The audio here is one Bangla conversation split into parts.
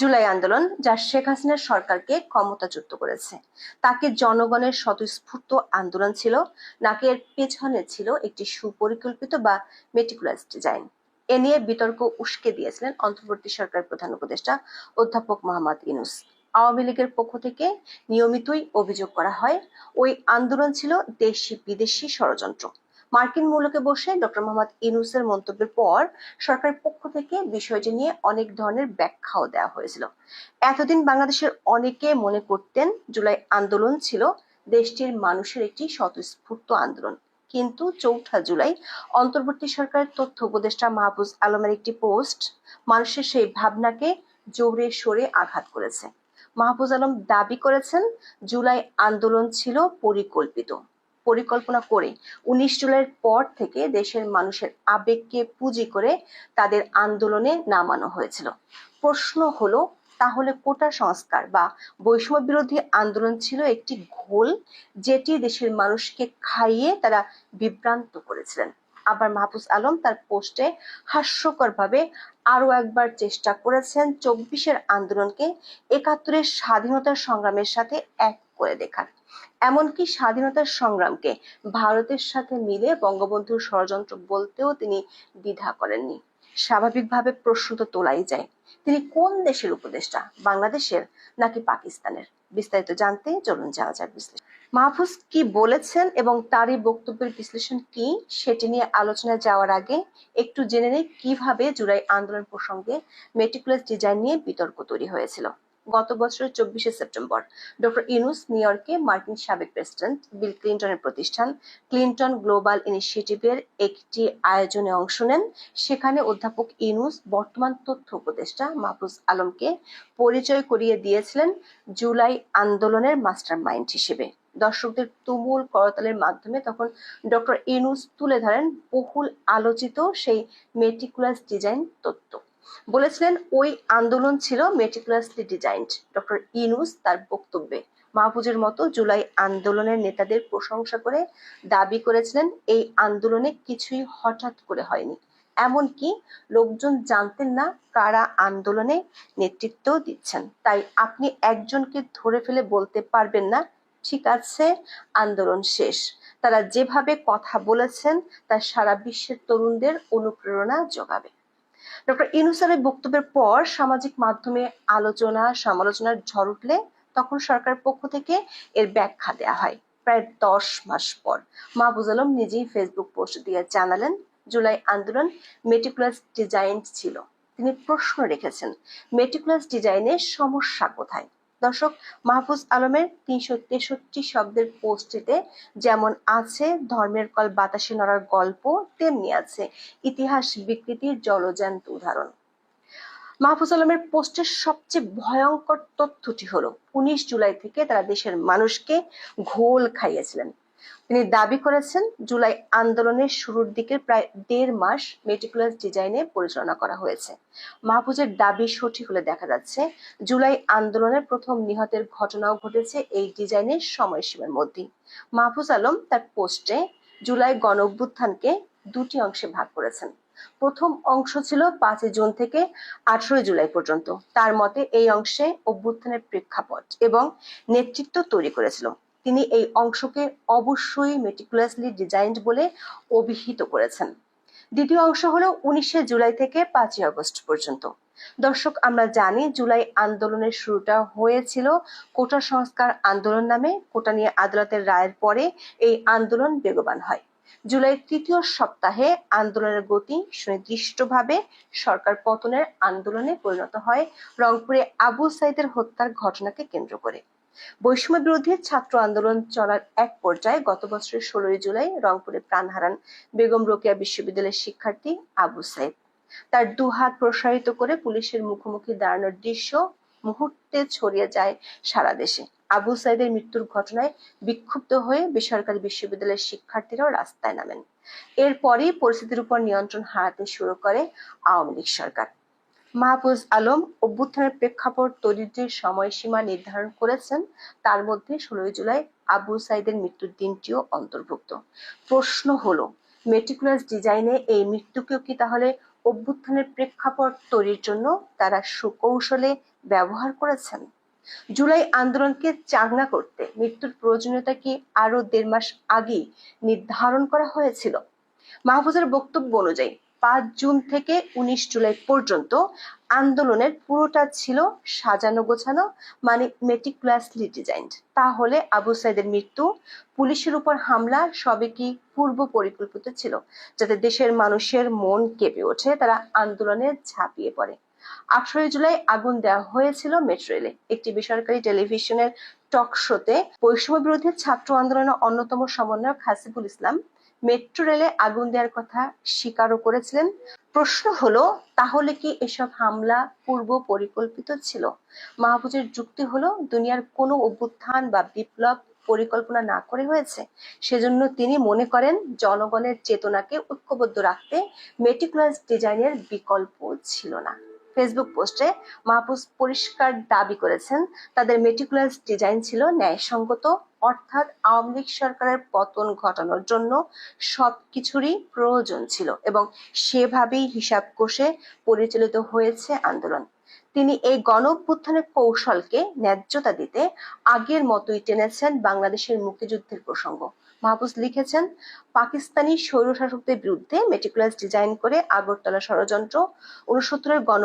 জুলাই আন্দোলন, যা শেখ হাসিনার সরকারকে ক্ষমতাচ্যুত করেছে। তাকে জনগণের স্বতঃস্ফূর্ত আন্দোলন ছিল, নাকি এর পেছনে ছিল একটি সুপরিকল্পিত বা মেটিকুলাস ডিজাইন এ নিয়ে বিতর্ক উস্কে দিয়েছিলেন অন্তর্বর্তী সরকার প্রধান উপদেষ্টা অধ্যাপক মোহাম্মদ ইনুস আওয়ামী লীগের পক্ষ থেকে নিয়মিতই অভিযোগ করা হয়, ওই আন্দোলন ছিল দেশি বিদেশি ষড়যন্ত্র। মার্কিন মূলকে বসে ডক্টর মোহাম্মদ ইনুসের মন্তব্যের পর সরকারের পক্ষ থেকে বিষয়টি নিয়ে অনেক ধরনের ব্যাখ্যাও দেওয়া হয়েছিল। এতদিন বাংলাদেশের অনেকে মনে করতেন জুলাই আন্দোলন ছিল দেশটির মানুষের একটি স্বতঃস্ফূর্ত আন্দোলন। কিন্তু চৌঠা জুলাই অন্তর্বর্তী সরকারের তথ্য উপদেষ্টা মাহফুজ আলমের একটি পোস্ট মানুষের সেই ভাবনাকে জোরে সরে আঘাত করেছে। মাহফুজ আলম দাবি করেছেন, জুলাই আন্দোলন ছিল পরিকল্পিত। পরিকল্পনা করে উনিশ জুলাইয়ের পর থেকে দেশের মানুষের আবেগকে পুঁজি করে তাদের আন্দোলনে নামানো হয়েছিল। প্রশ্ন হলো, তাহলে কোটা সংস্কার বা বৈষম্য বিরোধী আন্দোলন ছিল একটি ঘোল যেটি দেশের মানুষকে খাইয়ে তারা বিভ্রান্ত করেছিলেন। আবার মাহফুজ আলম তার পোস্টে হাস্যকরভাবে আরও একবার চেষ্টা করেছেন চব্বিশের আন্দোলনকে একাত্তরের স্বাধীনতার সংগ্রামের সাথে এক করে দেখার। এমনকি স্বাধীনতার সংগ্রামকে ভারতের সাথে মিলে বঙ্গবন্ধুর ষড়যন্ত্র বলতেও তিনি দ্বিধা করেননি। স্বাভাবিকভাবে প্রশ্ন তো তোলাই যায়, তিনি কোন দেশের উপদেষ্টা, বাংলাদেশের নাকি পাকিস্তানের? বিস্তারিত জানতে চলুন যাওয়া যাক বিশ্লেষণ। মাহফুজ কি বলেছেন এবং তারই বক্তব্যের বিশ্লেষণ কি সেটি নিয়ে আলোচনায় যাওয়ার আগে একটু জেনে নেই কীভাবে জুলাই আন্দোলন প্রসঙ্গে মেটিকুলাস ডিজাইন নিয়ে বিতর্ক তৈরি হয়েছিল। গত বছরের চব্বিশে সেপ্টেম্বর। ডক্টর ইনুস নিউ ইয়র্কে মার্কিন সাবেক প্রেসিডেন্ট বিল ক্লিন্টনের প্রতিষ্ঠান ক্লিন্টন গ্লোবাল ইনিশিয়েটিভের একটি আয়োজনে অংশ নেন। সেখানে অধ্যাপক ইনুস বর্তমান তথ্য উপদেষ্টা মাহফুজ আলমকে পরিচয় করিয়ে দিয়েছিলেন জুলাই আন্দোলনের মাস্টার মাইন্ড হিসেবে। দর্শকদের তুমুল করতালের মাধ্যমে তখন ডক্টর ইনুস তুলে ধরেন বহুল আলোচিত সেই মেটিকুলাস ডিজাইন তত্ত্ব। বলেছিলেন, ওই আন্দোলন ছিল মেটিকুলাসলি ডিজাইনড ডক্টর ইনুস তার বক্তব্যে মাহফুজের মতো জুলাই আন্দোলনের নেতাদের প্রশংসা করে দাবি করেছিলেন, এই আন্দোলনে কিছুই হঠাৎ করে হয়নি। এমনকি লোকজন জানতেন না কারা আন্দোলনে নেতৃত্ব দিচ্ছেন। তাই আপনি একজনকে ধরে ফেলে বলতে পারবেন না, ঠিক আছে, আন্দোলন শেষ। তারা যেভাবে কথা বলেছেন, তা সারা বিশ্বের তরুণদের অনুপ্রেরণা যোগাবে। ডক্টর ইনুসারের বক্তব্যের পর সামাজিক মাধ্যমে আলোচনা, সমালোচনার ঝড় উঠলে তখন সরকারের পক্ষ থেকে এর ব্যাখ্যা দেওয়া হয়। প্রায় দশ মাস পর। মাহবুজ আলম নিজেই ফেসবুক পোস্ট দিয়ে জানালেন, জুলাই আন্দোলন মেটিকুলাস ডিজাইন ছিল। তিনি প্রশ্ন রেখেছেন, মেটিকুলাস ডিজাইনের সমস্যা কোথায়? দর্শক, মাহফুজ আলমের তিনশো তেষট্টি শব্দের পোস্টটিতে যেমন আছে, ধর্মের কল বাতাসে নড়ার গল্প, তেমনি আছে ইতিহাস বিকৃতির জলজ্যান্ত উদাহরণ। মাহফুজ আলমের পোস্টের সবচেয়ে ভয়ঙ্কর তথ্যটি হলো, উনিশ জুলাই থেকে তারা দেশের মানুষকে ঘোল খাইয়েছিলেন। তিনি দাবি করেছেন, জুলাই আন্দোলনের শুরুর দিকের প্রায় দেড় মাস মেটিকুলাস ডিজাইনে পরিচালনা করা হয়েছে। মাহফুজের দাবি সঠিক হলে দেখা যাচ্ছে, জুলাই আন্দোলনের প্রথম নিহতের ঘটনাও ঘটেছে এই ডিজাইনের সময়সীমার মধ্যেই মাহফুজ আলম তার পোস্টে জুলাই গণ দুটি অংশে ভাগ করেছেন। প্রথম অংশ ছিল পাঁচই জুন থেকে আঠারোই জুলাই পর্যন্ত। তার মতে এই অংশে অভ্যুত্থানের প্রেক্ষাপট এবং নেতৃত্ব তৈরি করেছিল। তিনি এই অংশকে অবশ্যই মেটিকুলাসলি ডিজাইনড বলে অভিহিত করেছেন। দ্বিতীয় অংশ হলো উনিশে জুলাই থেকে পাঁচই আগস্ট পর্যন্ত। দর্শক, আমরা জানি জুলাই আন্দোলনের শুরুটা হয়েছিল কোটা সংস্কার আন্দোলন নামে। কোটা নিয়ে আদালতের রায়ের পরে এই আন্দোলন বেগবান হয়। জুলাইয়ের তৃতীয় সপ্তাহে আন্দোলনের গতি সুনির্দিষ্টভাবে সরকার পতনের আন্দোলনে পরিণত হয়। রংপুরে আবু সাইদের হত্যার ঘটনাকে কেন্দ্র করে। বৈষম্য বিরোধী ছাত্র আন্দোলন চলার এক পর্যায়ে গত বছরের ষোলোই জুলাই রংপুরে প্রাণ হারান বেগম রোকেয়া বিশ্ববিদ্যালয়ের শিক্ষার্থী আবু সাইদ। তার দুহাত প্রসারিত করে পুলিশের মুখোমুখি দাঁড়ানোর দৃশ্য মুহূর্তে ছড়িয়ে যায় সারা দেশে। আবু সাইদের মৃত্যুর ঘটনায় বিক্ষুব্ধ হয়ে বেসরকারি বিশ্ববিদ্যালয়ের শিক্ষার্থীরাও রাস্তায় নামেন। এরপরই পরিস্থিতির উপর নিয়ন্ত্রণ হারাতে শুরু করে আওয়ামী লীগ সরকার। মাহফুজ আলম অভ্যুত্থানের প্রেক্ষাপট তৈরির সময়সীমা নির্ধারণ করেছেন। তার মধ্যে ষোলোই জুলাই আবু সাইদের মৃত্যুর দিনটিও অন্তর্ভুক্ত। প্রশ্ন হলো মেটিকুলাস ডিজাইনে এই মৃত্যুকেও কি তাহলে অভ্যুত্থানের প্রেক্ষাপট তৈরির জন্য তারা সুকৌশলে ব্যবহার করেছেন? জুলাই আন্দোলনকে চাঙ্গা করতে মৃত্যুর প্রয়োজনীয়তা কি আরও দেড় মাস আগেই নির্ধারণ করা হয়েছিল? মাহফুজের বক্তব্য অনুযায়ী পাঁচ জুন থেকে উনিশ জুলাই পর্যন্ত আন্দোলনের পুরোটা ছিল সাজানো গোছানো মানে মেটিকুলাসলি ডিজাইন্ড তাহলে আবু সাইদের মৃত্যু, পুলিশের উপর হামলা সবে কি পূর্ব পরিকল্পিত ছিল? যাতে দেশের মানুষের মন কেঁপে ওঠে, তারা আন্দোলনে ঝাঁপিয়ে পড়ে। আঠারোই জুলাই আগুন দেওয়া হয়েছিল মেট্রো রেলে একটি বেসরকারি টেলিভিশনের টক শোতে বৈষম্য বিরোধী ছাত্র আন্দোলনের অন্যতম সমন্বয়ক হাসিবুল ইসলাম মেট্রো রেলে আগুন দেওয়ার কথা স্বীকারও করেছিলেন। প্রশ্ন হলো, তাহলে কি এসব হামলা পূর্ব পরিকল্পিত ছিল? মাহফুজের যুক্তি হলো, দুনিয়ার কোনো অভ্যুত্থান বা বিপ্লব পরিকল্পনা না করে হয়েছে। সেজন্য তিনি মনে করেন, জনগণের চেতনাকে ঐক্যবদ্ধ রাখতে মেটিকুলাস ডিজাইনের বিকল্প ছিল না। ফেসবুক পোস্টে মাহফুজ পরিষ্কার দাবি করেছেন। তাদের মেটিকুলাস ডিজাইন ছিল ন্যায়সঙ্গত, অর্থাৎ আওয়ামী লীগ সরকারের পতন ঘটানোর জন্য সবকিছুরই প্রয়োজন ছিল এবং সেভাবেই হিসাব কষে পরিচালিত হয়েছে আন্দোলন। তিনি এই গণ কৌশলকে ন্যায্যতা দিতে আগের মতোই টেনেছেন বাংলাদেশের মুক্তিযুদ্ধের প্রসঙ্গ। মাহফুজ লিখেছেন, পাকিস্তানি স্বৈরশাসকদের বিরুদ্ধে মেটিকুলাস ডিজাইন করে আগরতলা ষড়যন্ত্র উনসত্তরের গণ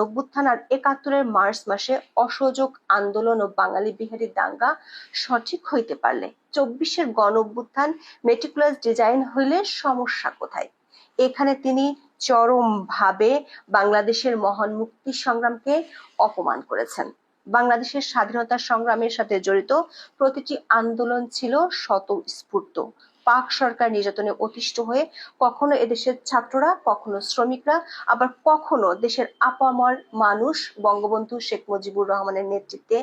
আর একাত্তরের মার্চ মাসে অসহযোগ আন্দোলন ও বাঙালি বিহারী দাঙ্গা সঠিক হইতে পারলে চব্বিশের গণ মেটিকুলাস ডিজাইন হইলে সমস্যা কোথায়? এখানে তিনি চরমভাবে বাংলাদেশের মহান মুক্তি সংগ্রামকে অপমান করেছেন। বাংলাদেশের স্বাধীনতা সংগ্রামের সাথে জড়িত প্রতিটি আন্দোলন ছিল স্বতঃস্ফূর্ত। পাক সরকার নির্যাতনে অতিষ্ঠ হয়ে কখনো এদেশের ছাত্ররা, কখনো শ্রমিকরা, আবার কখনো দেশের আপামর মানুষ বঙ্গবন্ধু শেখ মুজিবুর রহমানের নেতৃত্বে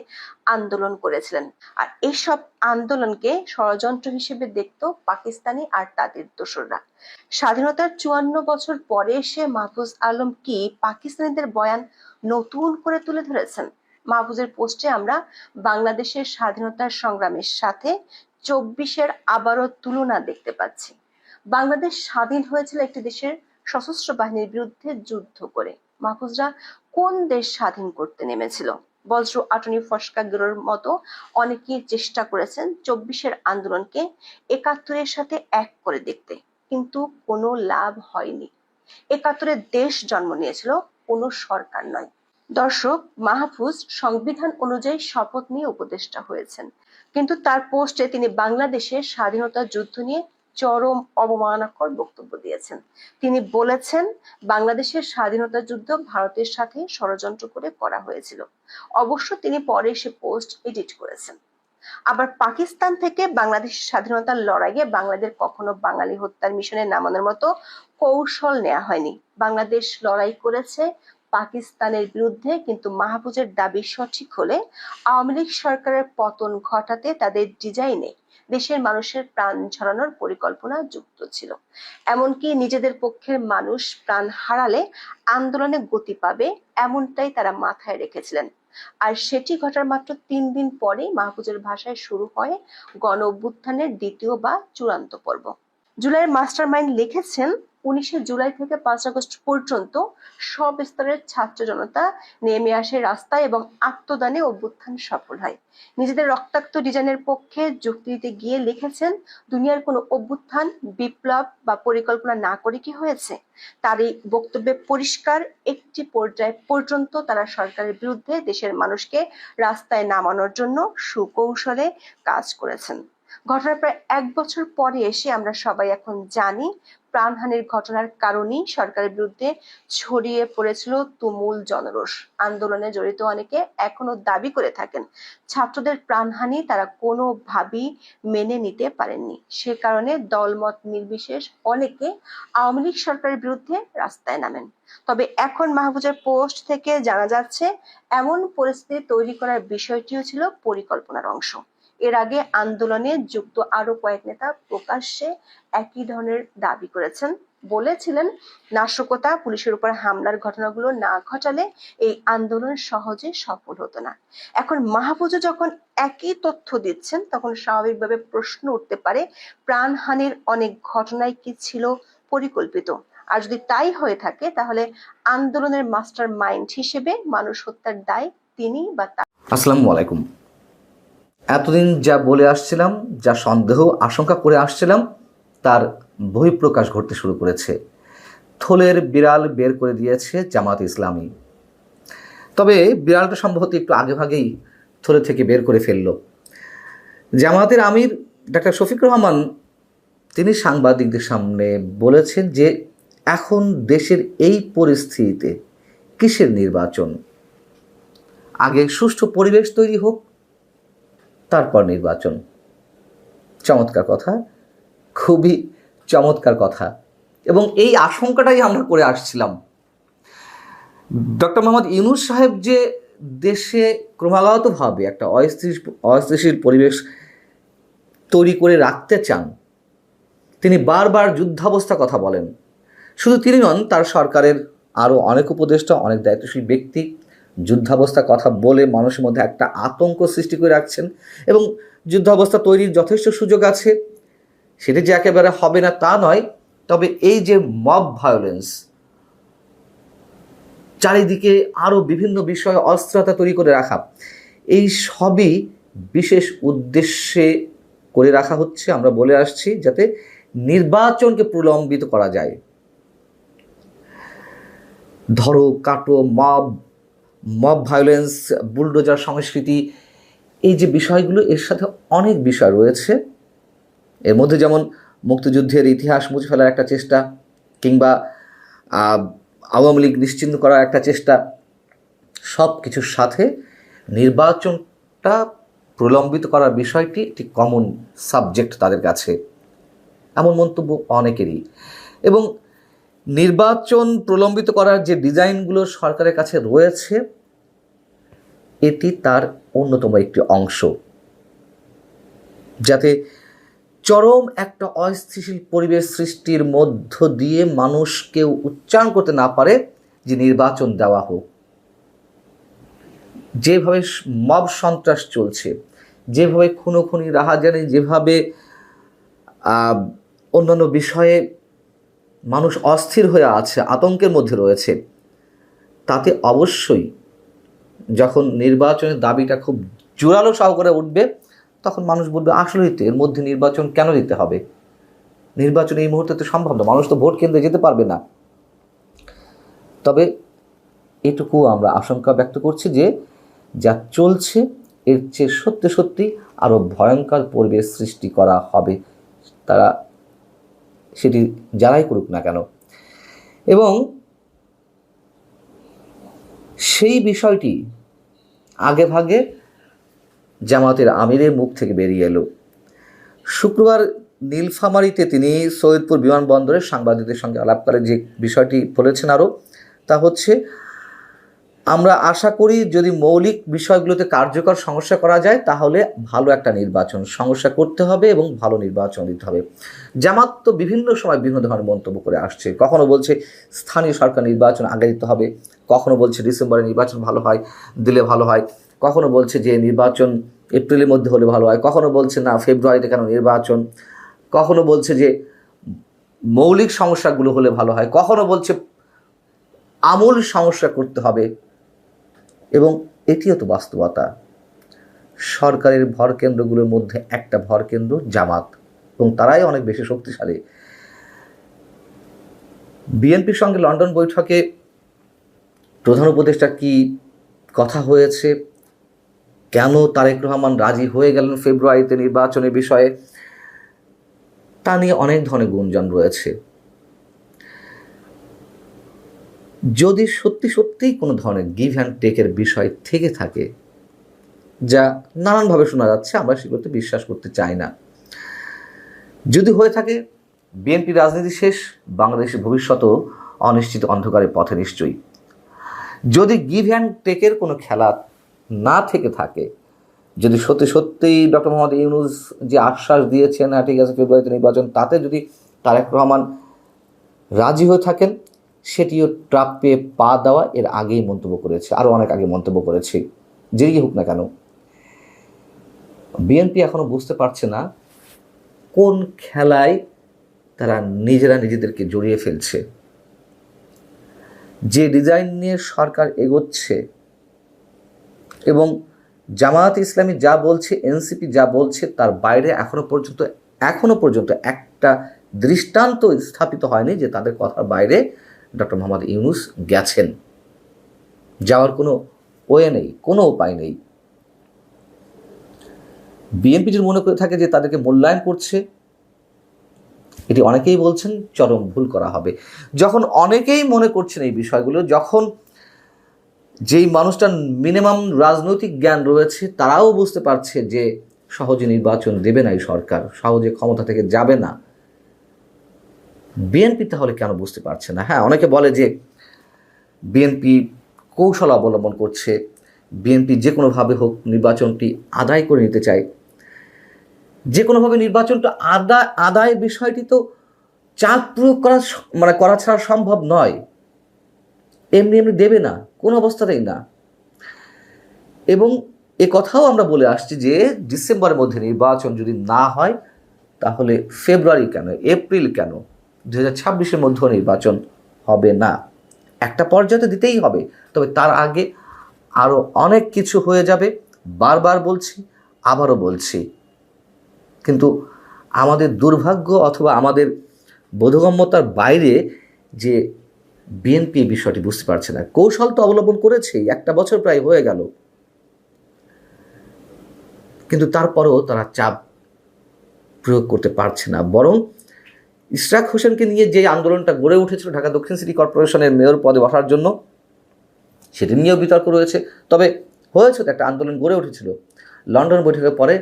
আন্দোলন করেছিলেন। আর এসব আন্দোলনকে ষড়যন্ত্র হিসেবে দেখত পাকিস্তানি আর তাদের দোসররা। স্বাধীনতার চুয়ান্ন বছর পরে এসে মাহফুজ আলম কি পাকিস্তানিদের বয়ান নতুন করে তুলে ধরেছেন? মাহফুজের পোস্টে আমরা বাংলাদেশের স্বাধীনতার সংগ্রামের সাথে চব্বিশের আবারও তুলনা দেখতে পাচ্ছি। বাংলাদেশ স্বাধীন হয়েছিল একটি দেশের সশস্ত্র বাহিনীর বিরুদ্ধে যুদ্ধ করে। মাহফুজরা কোন দেশ স্বাধীন করতে নেমেছিল? বজ্র আটনি ফসকা গেরোর মতো অনেকেই চেষ্টা করেছেন চব্বিশের আন্দোলনকে একাত্তরের সাথে এক করে দেখতে। কিন্তু কোনো লাভ হয়নি। একাত্তরে দেশ জন্ম নিয়েছিল, কোনো সরকার নয়। দর্শক, মাহফুজ সংবিধান অনুযায়ী শপথ নিয়ে উপদেষ্টা হয়েছেন। কিন্তু তার পোস্টে তিনি বাংলাদেশের স্বাধীনতা যুদ্ধ নিয়ে চরম অবমাননাকর বক্তব্য দিয়েছেন। তিনি বলেছেন, বাংলাদেশের স্বাধীনতা যুদ্ধ ভারতের সাথে ষড়যন্ত্র করে করা হয়েছিল। অবশ্য তিনি পরে সে পোস্ট এডিট করেছেন। আবার পাকিস্তান থেকে বাংলাদেশের স্বাধীনতার লড়াইয়ে বাংলাদেশ কখনো বাঙালি হত্যার মিশনে নামানোর মতো কৌশল নেওয়া হয়নি। বাংলাদেশ লড়াই করেছে পাকিস্তানের বিরুদ্ধে কিন্তু মাহফুজের দাবি সঠিক হলে আওয়ামী লীগ সরকারের পতন ঘটাতে তাদের ডিজাইনে দেশের মানুষের প্রাণ ঝরানোর পরিকল্পনা যুক্ত ছিল। এমনকি নিজেদের পক্ষের মানুষ প্রাণ হারালে আন্দোলনে গতি পাবে এমনটাই তারা মাথায় রেখেছিলেন। আর সেটি ঘটার মাত্র তিন দিন পরে মাহফুজের ভাষায় শুরু হয় গণ অভ্যুত্থানের দ্বিতীয় বা চূড়ান্ত পর্ব। জুলাইয়ের মাস্টার মাইন্ড লিখেছেন উনিশে জুলাই থেকে পাঁচ আগস্ট পর্যন্ত সব স্তরের ছাত্র জনতা নেমে আসে রাস্তায় এবং আত্মদানে অভ্যুত্থান সফল হয়। নিজেদের রক্তাক্ত ডিজাইনের পক্ষে যুক্তি দিতে গিয়ে লিখেছেন, দুনিয়ার কোনো অভ্যুত্থান, বিপ্লব বা পরিকল্পনা না করে কি হয়েছে? তার এই বক্তব্যে পরিষ্কার একটি পর্যায় পর্যন্ত তারা সরকারের বিরুদ্ধে দেশের মানুষকে রাস্তায় নামানোর জন্য সুকৌশলে কাজ করেছেন। ঘটনার প্রায় এক বছর পরে এসে আমরা সবাই এখন জানি প্রাণহানির ঘটনার কারণেই সরকারের বিরুদ্ধে ছড়িয়ে পড়েছিল তুমুল জনরোষ। আন্দোলনে জড়িত অনেকে এখনও দাবি করে থাকেন, ছাত্রদের প্রাণহানি তারা কোনোভাবেই মেনে নিতে পারেননি। সে কারণে দলমত নির্বিশেষ অনেকে আওয়ামী লীগ সরকারের বিরুদ্ধে রাস্তায় নামেন। তবে এখন মাহবুজের পোস্ট থেকে জানা যাচ্ছে, এমন পরিস্থিতি তৈরি করার বিষয়টিও ছিল পরিকল্পনার অংশ। এর আগে আন্দোলনে যুক্ত আরও কয়েক নেতা প্রকাশ্যে একই ধরনের দাবি করেছেন। বলেছিলেন, নাশকতা, পুলিশের উপর হামলার ঘটনাগুলো না ঘটালে এই আন্দোলন সহজে সফল হতো না। এখন মাহফুজও যখন একই তথ্য দিচ্ছেন, তখন স্বাভাবিকভাবে প্রশ্ন উঠতে পারে, প্রাণহানির অনেক ঘটনাই কি ছিল পরিকল্পিত? আর যদি তাই হয়ে থাকে, তাহলে আন্দোলনের মাস্টার মাইন্ড হিসেবে মানুষ হত্যার দায় তিনি বা আসসালামু আলাইকুম। এতদিন যা বলে আসছিলাম, যা সন্দেহ, আশঙ্কা করে আসছিলাম, তার বহিঃপ্রকাশ ঘটতে শুরু করেছে। থলের বিড়াল বের করে দিয়েছে জামাত ইসলামী। তবে বিড়ালটা সম্ভবত একটু আগেভাগেই থলে থেকে বের করে ফেলল। জামাতের আমির ডাক্তার শফিক রহমান, তিনি সাংবাদিকদের সামনে বলেছেন যে, এখন দেশের এই পরিস্থিতিতে কিসের নির্বাচন? আগে সুষ্ঠু পরিবেশ তৈরি হোক তারপর নির্বাচন। চমৎকার কথা, খুবই চমৎকার কথা। এবং এই আশঙ্কাটাই আমরা করে আসছিলাম। ডক্টর মোহাম্মদ ইউনুস সাহেব যে দেশে ক্রমাগতভাবে একটা অস্থির, অস্থিতিশীল পরিবেশ তৈরি করে রাখতে চান, তিনি বারবার যুদ্ধাবস্থা কথা বলেন। শুধু তিনি নন, তার সরকারের আরও অনেক উপদেষ্টা, অনেক দায়িত্বশীল ব্যক্তি যুদ্ধাবস্থা কথা বলে মানুষের মধ্যে একটা আতঙ্ক সৃষ্টি করে রাখছেন এবং যুদ্ধাবস্থা তৈরির যথেষ্ট সুযোগ আছে। সেটা যে একেবারে হবে না তা নয়, তবে এই যে মব ভায়োলেন্স চারিদিকে আরও বিভিন্ন বিষয়ে অস্ত্রতা তৈরি করে রাখা, এই সবই বিশেষ উদ্দেশ্যে করে রাখা হচ্ছে। আমরা বলে আসছি যাতে নির্বাচনকে প্রলম্বিত করা যায়। ধরো, কাটো মব মব ভায়োলেন্স বুলডোজার সংস্কৃতি, এই যে বিষয়গুলো, এর সাথে অনেক বিষয় রয়েছে। এর মধ্যে যেমন মুক্তিযুদ্ধের ইতিহাস মুছে ফেলার একটা চেষ্টা, কিংবা আওয়ামী লীগ নিশ্চিন্ত করার একটা চেষ্টা সব কিছুর সাথে নির্বাচনটা প্রলম্বিত করার বিষয়টি একটি কমন সাবজেক্ট তাদের কাছে। এমন মন্তব্য অনেকেরই। এবং নির্বাচন প্রলম্বিত করার যে ডিজাইনগুলো সরকারের কাছে রয়েছে এটি তার অন্যতম একটি অংশ। যাতে চরম একটা অস্থিতিশীল পরিবেশ সৃষ্টির মধ্য দিয়ে মানুষ কেউ উচ্চারণ করতে না পারে, যে নির্বাচন দেওয়া হোক। যেভাবে মব সন্ত্রাস চলছে, যেভাবে খুনো খুনি রাহাজানি, যেভাবে অন্যান্য বিষয়ে মানুষ অস্থির হয়ে আছে, আতঙ্কের মধ্যে রয়েছে, তাতে অবশ্যই যখন নির্বাচনের দাবিটা খুব জোরালো সহকারে উঠবে, তখন মানুষ বলবে, আসলেই তো এর মধ্যে নির্বাচন কেন দিতে হবে? নির্বাচন এই মুহূর্তে তো সম্ভব না, মানুষ তো ভোট কেন্দ্রে যেতে পারবে না। তবে এটুকু আমরা আশঙ্কা ব্যক্ত করছি যে, যা চলছে, এর চেয়ে সত্যি সত্যি আরও ভয়ঙ্কর পরিবেশ সৃষ্টি করা হবে। তারা সেটি যারাই করুক না কেন। এবং সেই বিষয়টি আগে ভাগে জামাতের আমিরের মুখ থেকে বেরিয়ে এলো। শুক্রবার নীলফামারিতে তিনি সৈয়দপুর বিমানবন্দরে সাংবাদিকদের সঙ্গে আলাপ আলাপকালে যে বিষয়টি বলেছেন আরও তা হচ্ছে আমরা আশা করি যদি মৌলিক বিষয়গুলোতে কার্যকর সমস্যা করা যায়, তাহলে ভালো একটা নির্বাচন সমস্যা করতে হবে এবং ভালো নির্বাচন দিতে হবে। জামাত তো বিভিন্ন সময় বিভিন্ন ধরনের মন্তব্য করে আসছে। কখনো বলছে স্থানীয় সরকার নির্বাচন আগে দিতে হবে, কখনো বলছে ডিসেম্বরে নির্বাচন ভালো হয়, দিলে ভালো হয়, কখনো বলছে যে নির্বাচন এপ্রিলের মধ্যে হলে ভালো হয়, কখনো বলছে না ফেব্রুয়ারিতে কেন নির্বাচন, কখনো বলছে যে মৌলিক সমস্যাগুলো হলে ভালো হয়, কখনো বলছে আমূল সমস্যা করতে হবে। এবং এটিও তো বাস্তবতা। সরকারের ভর কেন্দ্রগুলোর মধ্যে একটা ভর কেন্দ্র জামাত, এবং তারাই অনেক বেশি শক্তিশালী। বিএনপির সঙ্গে লন্ডন বৈঠকে প্রধান উপদেষ্টা কি কথা হয়েছে? কেন তারেক রহমান রাজি হয়ে গেলেন ফেব্রুয়ারিতে নির্বাচনের বিষয়ে? তা নিয়ে অনেক ধরনের গুঞ্জন রয়েছে। যদি সত্যি সত্যিই কোনো ধরনের গিভ অ্যান্ড টেকের বিষয় থেকে থাকে, যা নানানভাবে শোনা যাচ্ছে, আমরা সেগুলোতে বিশ্বাস করতে চাই না। যদি হয়ে থাকে বিএনপি রাজনীতি শেষ বাংলাদেশের ভবিষ্যতও অনিশ্চিত অন্ধকারের পথে নিশ্চয়ই। যদি গিভ অ্যান্ড টেকের কোনো খেলা না থেকে থাকে, যদি সত্যি সত্যিই ডক্টর মোহাম্মদ ইউনুস যে আশ্বাস দিয়েছেন হ্যাঁ ঠিক আছে, ফেব্রুয়ারিতে নির্বাচন তাতে যদি তারেক রহমান রাজি হয়ে থাকেন সেটিও ট্রাপে পা দেওয়া এর আগেই মন্তব্য করেছে আরও অনেক আগে মন্তব্য করেছে, যেই হোক না কেন। বিএনপি এখনও বুঝতে পারছে না কোন খেলায় তারা নিজেরা নিজেদেরকে জড়িয়ে ফেলছে। যে ডিজাইন নিয়ে সরকার এগোচ্ছে এবং জামায়াত ইসলামী যা বলছে এনসিপি যা বলছে, তার বাইরে এখনও পর্যন্ত এখনও পর্যন্ত একটা দৃষ্টান্ত স্থাপিত হয়নি যে তাদের কথার বাইরে ডক্টর মোহাম্মদ ইউনুস গেছেন। যাওয়ার কোনো ওয়ে নেই, কোনো উপায় নেই। বিএনপি যদি মনে করে থাকে যে তাদেরকে মূল্যায়ন করছে। এটি অনেকেই বলছেন চরম ভুল করা হবে। যখন অনেকেই মনে করছেন এই বিষয়গুলো, যখন যেই মানুষটার মিনিমাম রাজনৈতিক জ্ঞান রয়েছে, তারাও বুঝতে পারছে যে সহজে নির্বাচন দেবে না এই সরকার, সহজে ক্ষমতা থেকে যাবে না। বিএনপি তাহলে কেন বুঝতে পারছে না? হ্যাঁ অনেকে বলে যে বিএনপি কৌশল অবলম্বন করছে, বিএনপি যে কোনোভাবে হোক নির্বাচনটি আদায় করে নিতে চায়। যে কোনোভাবে নির্বাচনটা আদায় আদায়ের বিষয়টি তো চাপ প্রয়োগ করা মানে করা ছাড়া সম্ভব নয়। এমনি এমনি দেবে না, কোনো অবস্থাতেই না। এবং এ কথাও আমরা বলে আসছি যে ডিসেম্বরের মধ্যে নির্বাচন যদি না হয়, তাহলে ফেব্রুয়ারি কেন? এপ্রিল কেন? দু হাজার মধ্যেও নির্বাচন হবে না। একটা পর্যায়ে তো দিতেই হবে, তবে তার আগে আরও অনেক কিছু হয়ে যাবে। বারবার বলছি, আবারও বলছি। কিন্তু আমাদের দুর্ভাগ্য অথবা আমাদের বোধগম্যতার বাইরে যে বিএনপি বিষয়টি বুঝতে পারছে না, কৌশল তো অবলম্বন করেছেই, একটা বছর প্রায় হয়ে গেল। কিন্তু তারপরেও তারা চাপ প্রয়োগ করতে পারছে না। বরং ইশরাক হোসেনকে নিয়ে যে আন্দোলনটা গড়ে উঠেছিল ঢাকা দক্ষিণ সিটি কর্পোরেশনের মেয়র পদে বসার জন্য, সেটি নিয়েও বিতর্ক রয়েছে। তবে হয়েছে তো একটা আন্দোলন গড়ে উঠেছিল। লন্ডন বৈঠকের পরে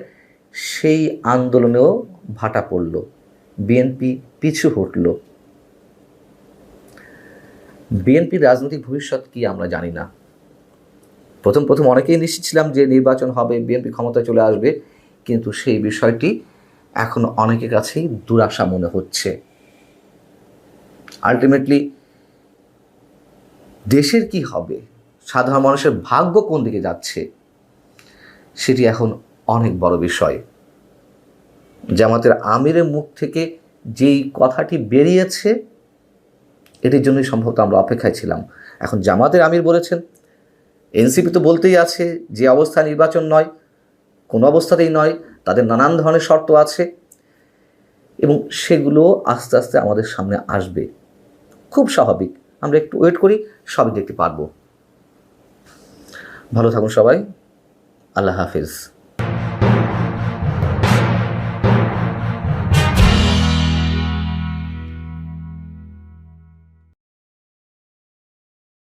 সেই আন্দোলনেও ভাটা পড়ল। বিএনপি পিছু হটল। বিএনপির রাজনৈতিক ভবিষ্যৎ কি আমরা জানি না। প্রথম প্রথম অনেকেই নিশ্চিত ছিলাম যে নির্বাচন হবে বিএনপি ক্ষমতায় চলে আসবে, কিন্তু সেই বিষয়টি এখন অনেকের কাছেই দুরাশা মনে হচ্ছে। আলটিমেটলি দেশের কি হবে? সাধারণ মানুষের ভাগ্য কোন দিকে যাচ্ছে? সেটি এখন অনেক বড় বিষয়। জামাতের আমিরের মুখ থেকে যেই কথাটি বেরিয়েছে, এটির জন্যই সম্ভবত আমরা অপেক্ষায় ছিলাম। এখন জামাতের আমির বলেছেন, এনসিপি তো বলতেই আছে, যে অবস্থা নির্বাচন নয়, কোনো অবস্থাতেই নয় তাদের নানান ধরনের শর্ত আছে এবং সেগুলো আস্তে আস্তে আমাদের সামনে আসবে। খুব স্বাভাবিক। আমরা একটু ওয়েট করি, সবই দেখতে পারব। ভালো থাকুন সবাই। আল্লাহ হাফিজ।